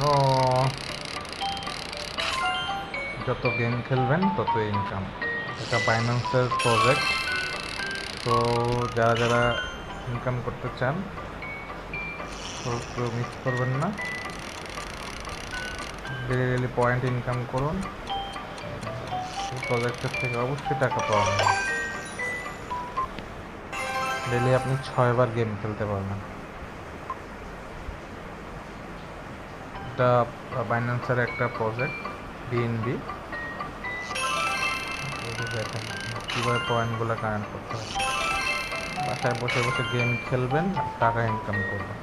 No যত game খেলবেন তত ইনকাম এটা বাইন্যান্সের প্রজেক্ট তো যারা যারা ইনকাম করতে চান তো কেউ মিস করবেন না। ডেলি ডেলি পয়েন্ট ইনকাম করুন। প্রজেক্টের থেকে অবশ্যই টাকা পাওয়া ডেলি আপনি ছয়বার গেম খেলতে পারবেন। এটা বাইন্যান্সের একটা প্রজেক্ট বিএনবি দেখেন, কীভাবে পয়েন্টগুলো কানেক্ট করতে হবে বাসায় বসে বসে গেম খেলবেন, টাকা ইনকাম করবেন।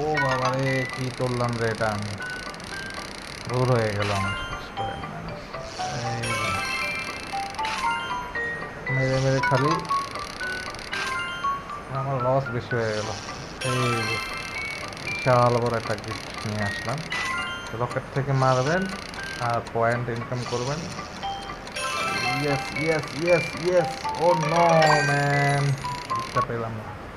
ও বাবা রে কি করলাম রে এটা আমি? ভুল হয়ে গেল আমার মেরে মেরে খালি। আমার লস বেশি হয়ে গেল। এই বিশাল বড় একটা গিফট নিয়ে আসলাম। রকেট থেকে মারবেন আর পয়েন্ট ইনকাম করবেন। Yes yes yes yes oh no man পেলাম না।